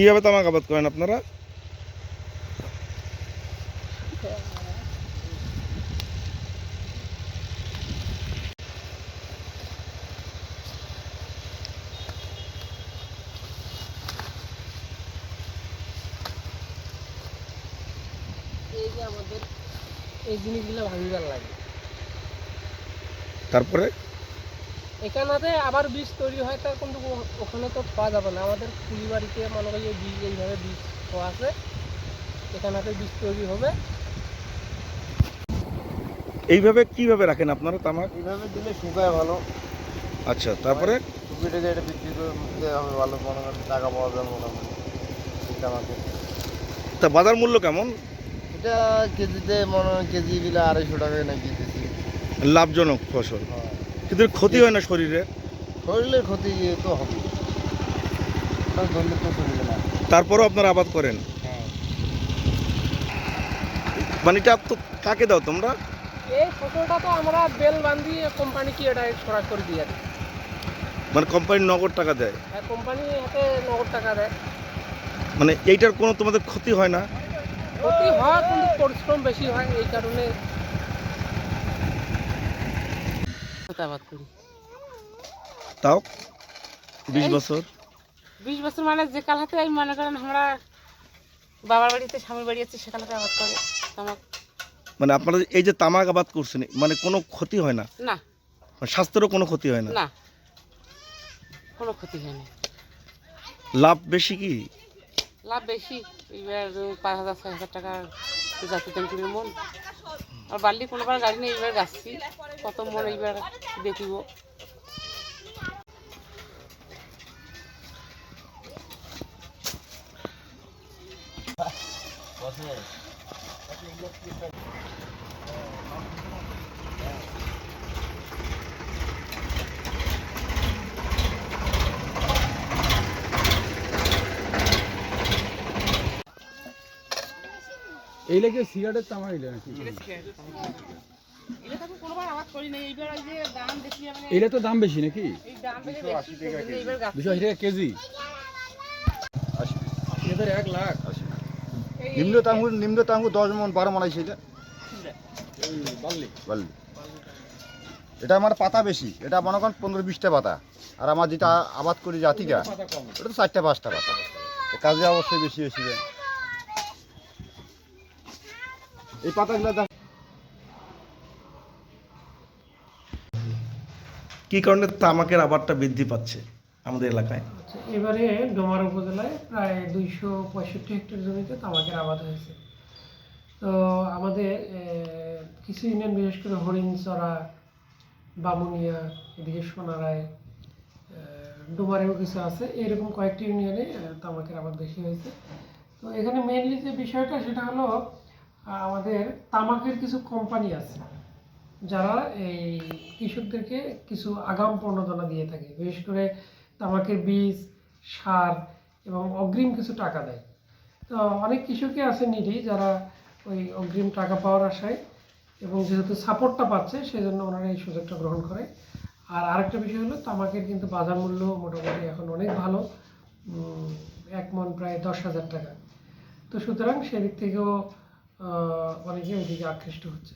কীভাবে তামাক আবাদ করেন আপনারা? আমাদের এই জিনিসগুলো ভাঙিবার লাগে। তারপরে? এখানেতে আবার বীজ তৈরি হয় তার কিন্তু ওখানে তো পাওয়া যাবে না। আমাদের কুড়ি বাড়িতে মনে করি এই বীজ এইভাবে বীজ পাওয়া আছে। এখানেতে বীজ তৈরি হবে। এইভাবে কীভাবে রাখেন আপনারা তামাক? এইভাবে দিলে শুকায় ভালো। আচ্ছা তারপরে? টেকে এটা বিক্রি করে দিতে হবে ভালো মনে করেন টাকা পাওয়া যাবে মোটামুটি আমাকে তা বাজার মূল্য কেমন? এটা কেজিতে মনে হয় কেজি দিলে আড়াইশো টাকায় নাকি দিচ্ছি লাভজনক ফসল। কিন্তু ক্ষতি হয় না শরীরে? শরীরের ক্ষতি তো হবে। তারপরেও আপনারা আবাদ করেন? হ্যাঁ। মানে এটা তো কাকে দাও তোমরা? এই ফসলটা তো আমরা বেল বান্ধি কোম্পানিকে এটা সরাসরি দিয়ে দিই। মানে কোম্পানি নগদ টাকা দেয়? আর কোম্পানি হাতে নগদ টাকা দেয়। মানে এইটার কোনো তোমাদের ক্ষতি হয় না? ক্ষতি হয় কিন্তু পরিশ্রম বেশি হয় এই কারণে আবাদ করি। তাও? বিশ বছর? বিশ বছর মানে যে কাল হাতে আমি মনে করেন আমরা বাবার বাড়িতে স্বামীর বাড়ি আছে সেখান হাতে আবাদ করে আমার মানে আপনারা এই যে তামাক আবাদ করছেন মানে কোনো ক্ষতি হয় না? না। মানে স্বাস্থ্যেরও কোনো ক্ষতি হয় না? না। কোনো ক্ষতি হয়নি লাভ বেশি কি? লাভ বেশি এইবার পাঁচ হাজার ছয় হাজার টাকার যাচ্ছি তেমন মন আর বাড়লি কোনোবার গাড়ি নেই এইবার যাচ্ছি কত মন এইবার দেখিব এই লেগে সিগারেটের তামা এলে নাকি এটা তো কোনোবার আবাদ করি নাই এইবার ওই যে দাম দেখি মানে এইটা তো দাম বেশি নাকি? এই দাম বেশি এইবার গাছ। দুশো আশি টাকা কেজি? এদের এক লাখ। নিম্ন তাঙ্গু নিম্ন তাঙ্গু দশ মন বারো মন আছে এটা। বাল্লি। বললি। এটা আমার পাতা বেশি। এটা মনে করেন পনেরো বিশটা পাতা। আর আমার যেটা আবাদ করি জাতিকা পাতা ওটা তো চারটা পাঁচটা পাতা। কাজে অবশ্যই বেশি বেশি যায় এই পাতাগুলো দেখ। কি কারণে তামাকের আবাদটা বৃদ্ধি পাচ্ছে আমাদের এলাকায়? আচ্ছা, এবারে ডোমার উপজেলায় প্রায় দুইশো পঁয়ষট্টি হেক্টর জমিতে তামাকের আবাদ হয়েছে। তো আমাদের কিছু ইউনিয়ন বিশেষ করে হরিণচড়া বামুনিয়া এদিকে সোনারায় আহ, ডোমারেও কিছু আছে। এরকম কয়েকটি ইউনিয়নে তামাকের আবাদ বেশি হয়েছে। তো এখানে মেইনলি যে বিষয়টা সেটা হলো আমাদের তামাকের কিছু কোম্পানি আছে, যারা এই কৃষকদেরকে কিছু আগাম প্রণোদনা দিয়ে থাকে। বিশেষ করে তামাকের বীজ, সার এবং অগ্রিম কিছু টাকা দেয়। তো অনেক কৃষকই আছে নিডি যারা ওই অগ্রিম টাকা পাওয়ার আশায় এবং যেহেতু সাপোর্টটা পাচ্ছে সেই জন্য ওনারা এই সুযোগটা গ্রহণ করে। আর আরেকটা বিষয় হলো, তামাকের কিন্তু বাজার মূল্য মোটামুটি এখন অনেক ভালো এক মন প্রায় দশ হাজার টাকা। তো সুতরাং সেদিক থেকেও আহ, অনেকে ওইদিকে আকৃষ্ট হচ্ছে।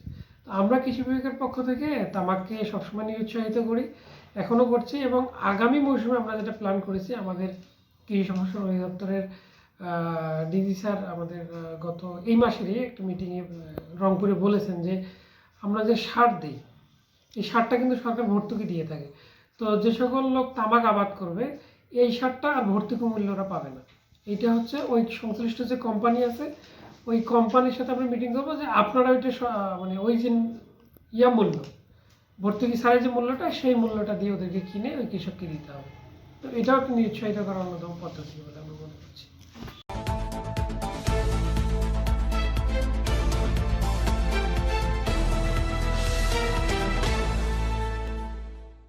আমরা কৃষি বিভাগের পক্ষ থেকে তামাককে সবসময় নিরুৎসাহিত করি এখনও করছি এবং আগামী মৌসুমে আমরা যেটা প্ল্যান করেছি আমাদের কৃষি সম্প্রসারণ অধিদপ্তরের ডিজি স্যার আমাদের গত এই মাসেরই একটা মিটিংয়ে রংপুরে বলেছেন যে আমরা যে সার দিই এই সারটা কিন্তু সরকার ভর্তুকি দিয়ে থাকে। তো যে সকল লোক তামাক আবাদ করবে এই সারটা আর ভর্তুকি মূল্য ওরা পাবে না। এটা হচ্ছে ওই সংশ্লিষ্ট যে কোম্পানি আছে ওই কোম্পানির সাথে আমরা মিটিং করব যে আপনারা ওইটা মানে ওই যে ইয়া মূল্য, ভর্তুকি সারের যে মূল্যটা, সেই মূল্যটা দিয়ে ওদেরকে কিনে ওই কৃষককে দিতে হবে তো এটাও একটা নিরুৎসাহিত করার অন্যতম পদ্ধতি বলে আমরা।